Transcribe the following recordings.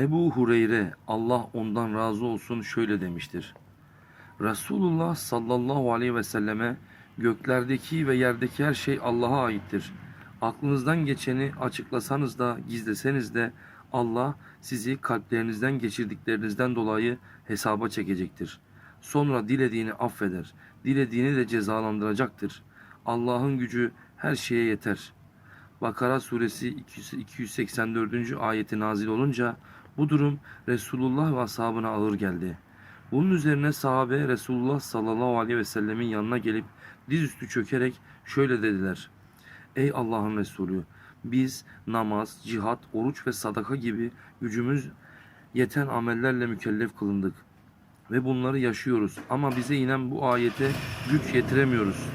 Ebu Hureyre Allah ondan razı olsun şöyle demiştir. Resulullah sallallahu aleyhi ve selleme göklerdeki ve yerdeki her şey Allah'a aittir. Aklınızdan geçeni açıklasanız da gizleseniz de Allah sizi kalplerinizden geçirdiklerinizden dolayı hesaba çekecektir. Sonra dilediğini affeder, dilediğini de cezalandıracaktır. Allah'ın gücü her şeye yeter. Bakara suresi 284. ayeti nazil olunca bu durum Resulullah ve ashabına ağır geldi. Bunun üzerine sahabe Resulullah sallallahu aleyhi ve sellemin yanına gelip dizüstü çökerek şöyle dediler. Ey Allah'ın Resulü biz namaz, cihat, oruç ve sadaka gibi gücümüz yeten amellerle mükellef kılındık ve bunları yaşıyoruz ama bize inen bu ayete güç yetiremiyoruz.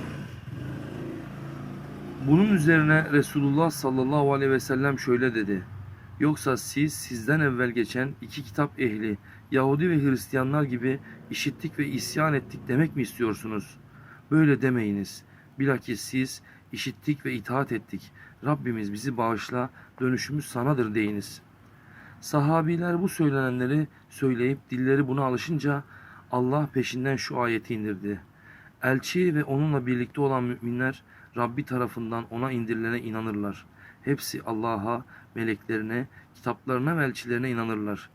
Bunun üzerine Resulullah sallallahu aleyhi ve sellem şöyle dedi. Yoksa siz sizden evvel geçen iki kitap ehli Yahudi ve Hristiyanlar gibi işittik ve isyan ettik demek mi istiyorsunuz? Böyle demeyiniz. Bilakis siz işittik ve itaat ettik. Rabbimiz bizi bağışla, dönüşümüz sanadır deyiniz. Sahabiler bu söylenenleri söyleyip dilleri buna alışınca Allah peşinden şu ayeti indirdi. Elçi ve onunla birlikte olan müminler Rabbi tarafından ona indirilene inanırlar. Hepsi Allah'a, meleklerine, kitaplarına ve elçilerine inanırlar.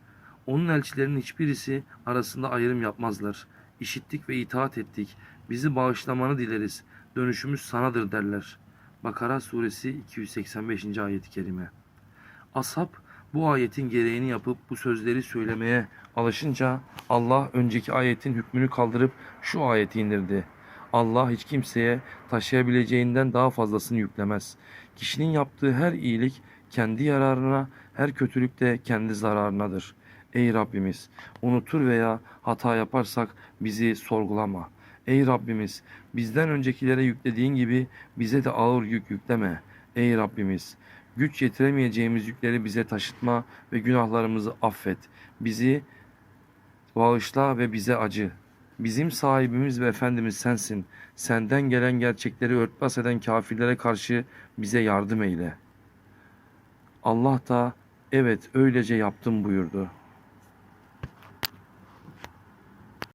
Onun elçilerinin hiçbirisi arasında ayrım yapmazlar. İşittik ve itaat ettik. Bizi bağışlamanı dileriz. Dönüşümüz sanadır derler. Bakara suresi 285. ayet-i kerime. Ashab bu ayetin gereğini yapıp bu sözleri söylemeye alışınca Allah önceki ayetin hükmünü kaldırıp şu ayeti indirdi. Allah hiç kimseye taşıyabileceğinden daha fazlasını yüklemez. Kişinin yaptığı her iyilik kendi yararına, her kötülük de kendi zararınadır. Ey Rabbimiz, unutur veya hata yaparsak bizi sorgulama. Ey Rabbimiz, bizden öncekilere yüklediğin gibi bize de ağır yük yükleme. Ey Rabbimiz, güç yetiremeyeceğimiz yükleri bize taşıtma ve günahlarımızı affet. Bizi bağışla ve bize acı. Bizim sahibimiz ve efendimiz sensin. Senden gelen gerçekleri örtbas eden kafirlere karşı bize yardım eyle. Allah da evet öylece yaptım buyurdu.